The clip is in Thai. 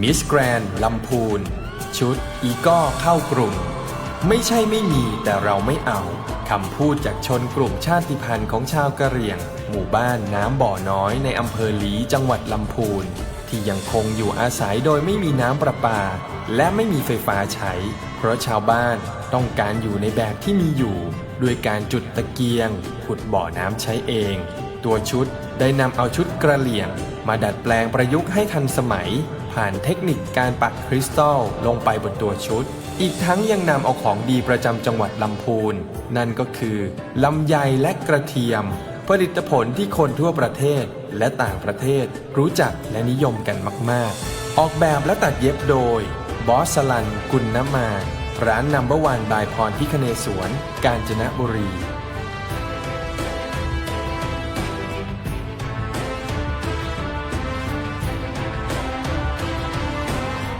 มิสแกรนลำพูน ชุด อีก้อเข้ากลุ่ม ไม่ใช่ไม่มีแต่เราไม่เอา คำพูดจากชนกลุ่มชาติพันธุ์ของชาวกะเหรี่ยง หมู่บ้านน้ำบ่อน้อยในอำเภอหลีจังหวัดลำพูน ที่ยังคงอยู่อาศัยโดยไม่มีน้ำประปา และไม่มีไฟฟ้าใช้ เพราะชาวบ้านต้องการอยู่ในแบบที่มีอยู่ ด้วยการจุดตะเกียง ขุดบ่อน้ำใช้เอง ตัวชุดได้นำเอาชุดกระเหลี่ยง มาดัดแปลงประยุกต์ให้ทันสมัย ผ่านเทคนิคการปักคริสตัลลงไปบนตัวชุด อีกทั้งยังนำเอาของดีประจำจังหวัดลำพูน นั่นก็คือลำไยและกระเทียม ผลิตผลที่คนทั่วประเทศและต่างประเทศรู้จักและนิยมกันมาก ๆ ออกแบบและตัดเย็บโดย บอสสลันกุลนมา ร้านนัมเบอร์วันบายพรพิคเนสวน กาญจนบุรี